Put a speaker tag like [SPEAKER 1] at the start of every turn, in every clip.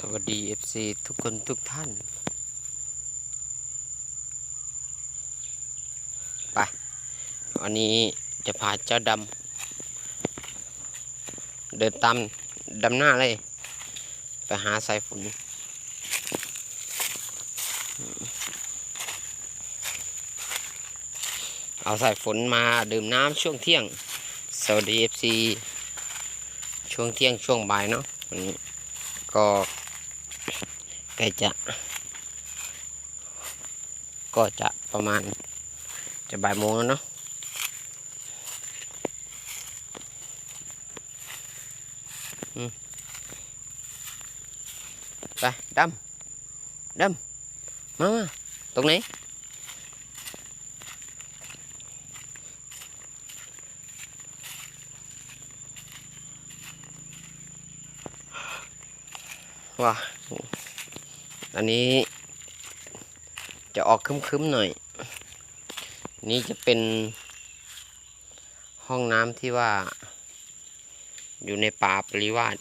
[SPEAKER 1] สวัสดี FC ทุกคนทุกท่าน ไป วันนี้จะพาเจ้าดำ เดินตามดำหน้าเลย ไปหาสายฝนเอาสายฝนมาดื่มน้ำช่วงเที่ยง สวัสดี FC ช่วงเที่ยงช่วงบ่ายเนาะวันนี้ก็ ใกล้จะก็จะประมาณจะบ่ายโมงแล้วเนาะอืมไปดำดำมามาตรงไหนว่า อันนี้จะออกคึ้มๆหน่อย นี่จะเป็นห้องน้ำที่ว่า อยู่ในป่าปริวาส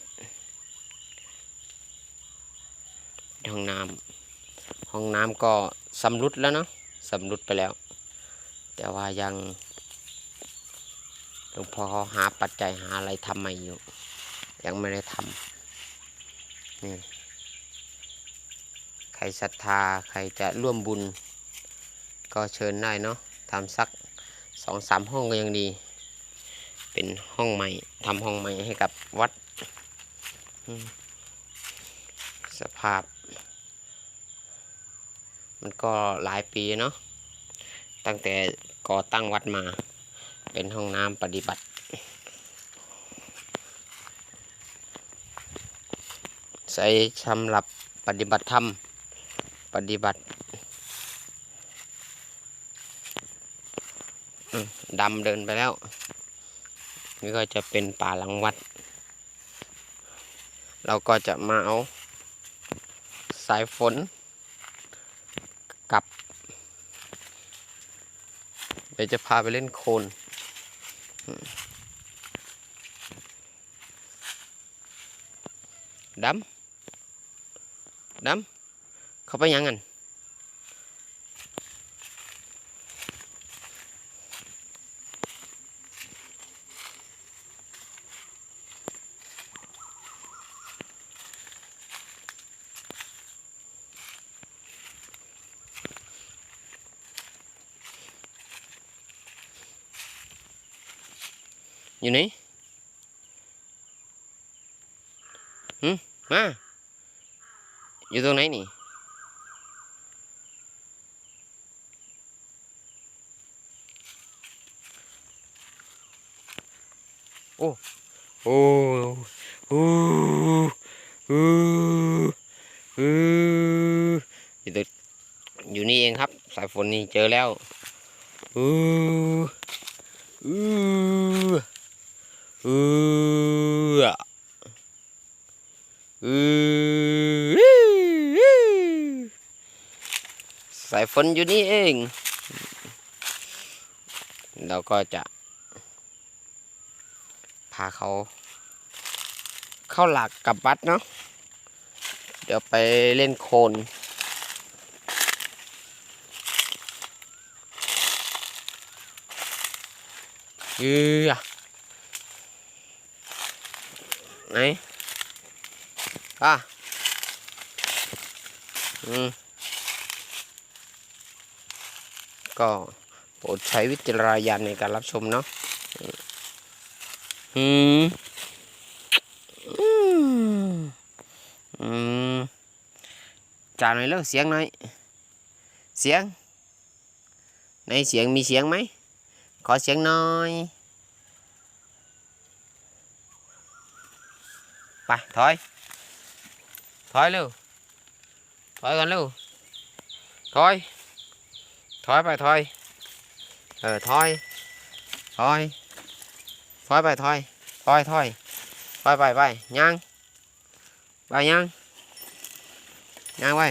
[SPEAKER 1] ห้องน้ำห้องน้ำก็สำรุดแล้วเนาะสำรุดไปแล้ว แต่ว่ายังหลวงพ่อเขาหาปัจจัยหาอะไรทำใหม่อยู่ ยังไม่ได้ทำนี่ ใครศรัทธาใครจะร่วมบุญ ก็เชิญได้เนาะทำสักสองสามห้องก็ยังดี เป็นห้องใหม่ทำห้องใหม่ให้กับวัด สภาพ มันก็หลายปีเนาะตั้งแต่ก่อตั้งวัดมา เป็นห้องน้ำปฏิบัติ ใช้สำหรับปฏิบัติธรรม ปฏิบัติดำเดินไปแล้ว นี่ก็จะเป็นป่าหลังวัด เราก็จะมาเอา สายฝน กับเดี๋ยวจะพาไปเล่นโคลนดำดำ เขาไปยังกันอยู่ไหนหืมมา อยู่ตรงไหนนี่ โอ้โอ้โอ้โอ้โอ้อยู่ตอยู่นี่เองครับ สายฝนนี่เจอแล้วโอ้โอ้โอ้โอ้สายฝนอยู่นี่เอง เราก็จะาเขา เข้าหลักกับวัดเนาะเดี๋ยวไปเล่นโคลนยือไหนอะอืมก็โปรดใช้วิจารณญาณในการรับชมเนาะ อืมอืมอืมจานหน่อยเร็วเสียงหน่อย เสียง ในเสียงมีเสียงไหม ขอเสียงหน่อยไปถอย ถอยเร็ว ถอยกันเร็ว ถอย ถอยไปถอย เออถอย ถอย ถอยไปถอยถอยถอยไปไปไปย่างไปย่างย่างไป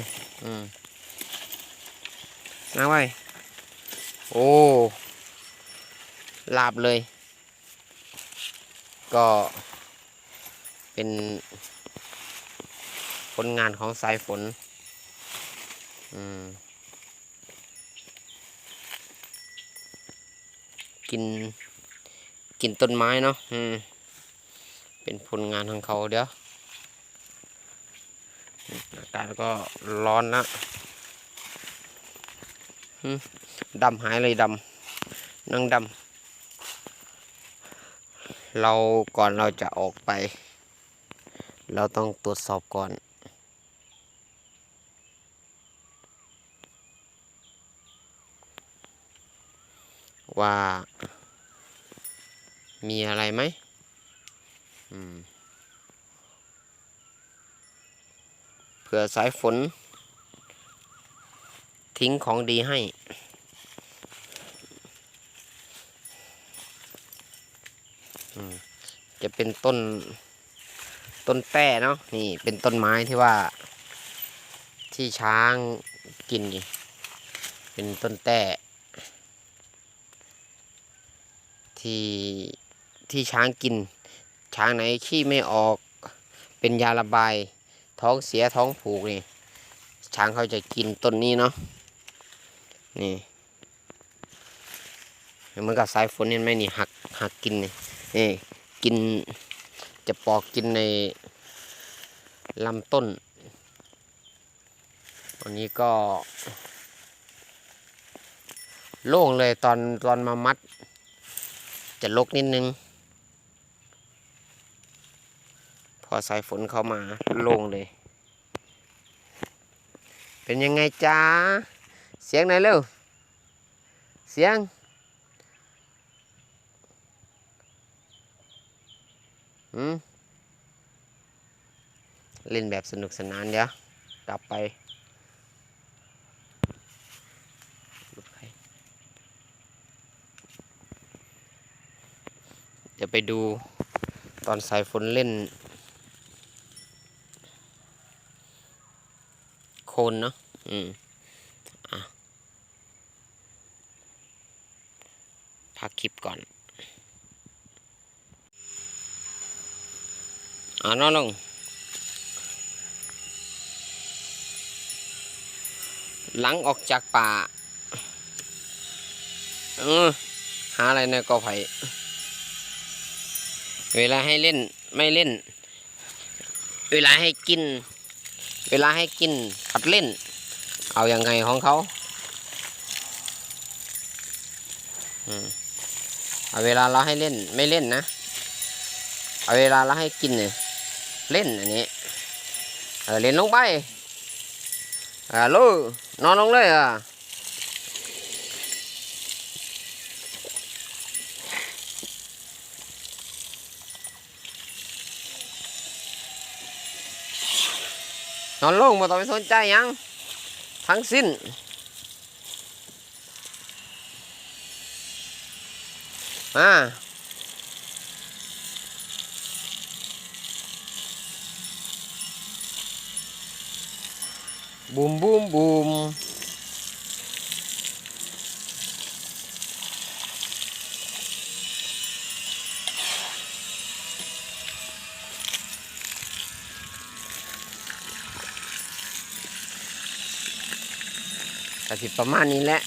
[SPEAKER 1] อืมย่างไปโอ้ลาบเลย ก็เป็นผลงานของสายฝน อืม กิน กินต้นไม้เนาะอืมเป็นผลงานของเขาเดี๋ยวอากาศก็ร้อนนะดำหายเลยดำนั่งดำเราก่อนเราจะออกไป เราต้องตรวจสอบก่อนว่า มีอะไรไหมอืมเผื่อสายฝน ทิ้งของดีให้ จะเป็นต้น ต้นแต้เนาะนี่เป็นต้นไม้ที่ว่า ที่ช้างกิน เป็นต้นแต้ที่ ที่ช้างกิน ช้างไหนขี้ไม่ออกเป็นยาระบาย ท้องเสียท้องผูกนี่ ช้างเขาจะกินต้นนี้เนาะนี่เหมือนกับสายฝนเห็นไหมนี่หักหักกินนี่นี่กินจะปอกกินในลำต้นวันนี้ก็ โล่งเลยตอนตอนมามัด จะลกนิดนึง พ อสายฝนเข้ามาลงเลย เป็นยังไงจ้า เสียงไหนเร็ว เสียง อืมเล่นแบบสนุกสนานเดี๋ยว กลับไปเดี๋ยวไปดูตอนสายฝนเล่น คนเนาะอืมอะพักคลิปก่อนอ่านอนลงหลังออกจากป่าเออหาอะไรในกอไผ่เวลาให้เล่นไม่เล่น เวลาให้กิน เวลาให้กินผัดเล่น เอาอยัางไงของเขาอืมเอาเวลาเราให้เล่นไม่เล่นนะ เอาเวลาเราให้กินเนี่ยเล่นอันนี้เออเล่นลงไปอ่าลูกนอนลงเลยอะ นอนลงมาต้องไปสนใจยัง ทั้งสิ้น มาบูมบูมบูม ก็สิประมาณนี้แหละ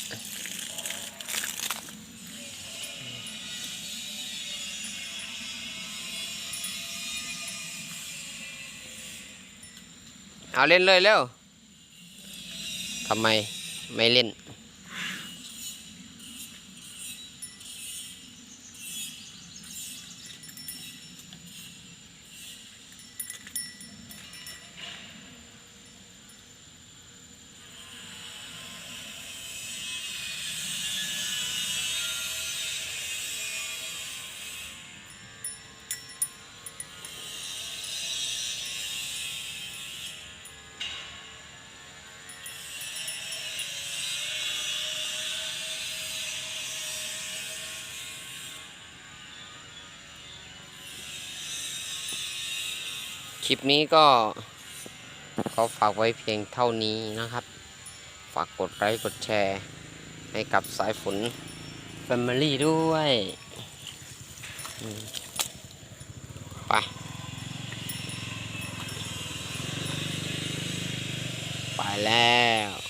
[SPEAKER 1] เอาเล่นเลยเร็วทำไมไม่เล่น คลิปนี้ก็ขอฝากไว้เพียงเท่านี้นะครับ ฝากกดไลค์กดแชร์ ให้กับสายฝนแฟมิลี่ด้วยไปไปแล้ว